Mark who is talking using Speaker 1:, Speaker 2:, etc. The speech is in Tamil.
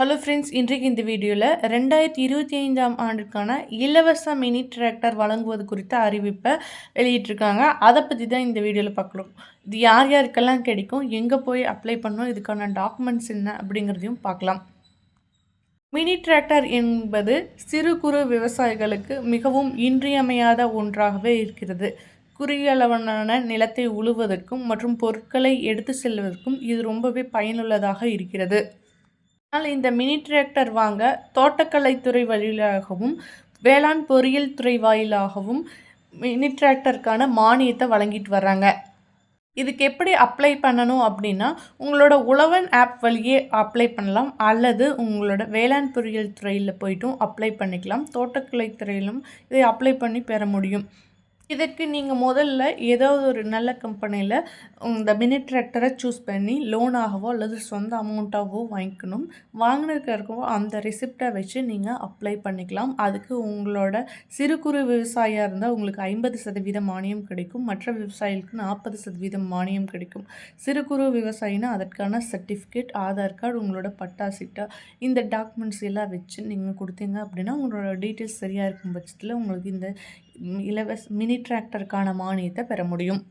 Speaker 1: ஹலோ ஃப்ரெண்ட்ஸ் இன்றைக்கு இந்த வீடியோவில் ரெண்டாயிரத்தி இருபத்தி ஐந்தாம் ஆண்டுக்கான இலவச மினி டிராக்டர் வழங்குவது குறித்த அறிவிப்பை வெளியிட்டிருக்காங்க. அதை பற்றி தான் இந்த வீடியோவில் பார்க்கலாம். இது யார் யாருக்கெல்லாம் கிடைக்கும்? எங்கே போய் அப்ளை பண்ணோம் இதுக்கான டாக்குமெண்ட்ஸ் என்ன? அப்படிங்கிறதையும் பார்க்கலாம். மினி டிராக்டர் என்பது சிறு குறு விவசாயிகளுக்கு மிகவும் இன்றியமையாத ஒன்றாகவே இருக்கிறது. குறுகிய அளவான நிலத்தை உழுவதற்கும் மற்றும் பொருட்களை எடுத்து செல்வதற்கும் இது ரொம்பவே பயனுள்ளதாக இருக்கிறது. ஆனால் இந்த மினி டிராக்டர் வாங்க தோட்டக்கலைத்துறை வழியாகவும் வேளாண் பொறியியல் துறை வாயிலாகவும் மினி டிராக்டருக்கான மானியத்தை வழங்கிட்டு வர்றாங்க. இதுக்கு எப்படி அப்ளை பண்ணணும் அப்படின்னா உங்களோட உழவன் ஆப் வழியே அப்ளை பண்ணலாம் அல்லது உங்களோட வேளாண் பொறியியல் துறையில் போய்ட்டும் அப்ளை பண்ணிக்கலாம். தோட்டக்கலைத்துறையிலும் இதை அப்ளை பண்ணி பெற முடியும். இதற்கு நீங்கள் முதல்ல ஏதாவது ஒரு நல்ல கம்பெனியில் இந்த மினி டிராக்டரை சூஸ் பண்ணி லோனாகவோ அல்லது சொந்த அமௌண்ட்டாகவோ வாங்கிக்கணும். வாங்கினதுக்கு அந்த ரிசிப்டை வச்சு நீங்கள் அப்ளை பண்ணிக்கலாம். அதுக்கு உங்களோட சிறு குறு விவசாயியாக இருந்தால் உங்களுக்கு ஐம்பது சதவீதம் மானியம் கிடைக்கும். மற்ற விவசாயிகளுக்கு நாற்பது சதவீதம் மானியம் கிடைக்கும். சிறு குறு விவசாயினா அதற்கான சர்டிஃபிகேட் ஆதார் கார்டு உங்களோட பட்டா சிட்டா இந்த டாக்குமெண்ட்ஸ் எல்லாம் வச்சு நீங்கள் கொடுத்தீங்க அப்படின்னா உங்களோட டீட்டெயில்ஸ் சரியாக இருக்கும் பட்சத்தில் உங்களுக்கு இந்த இலவச மினி டிராக்டருக்கான மானியத்தை பெற முடியும்.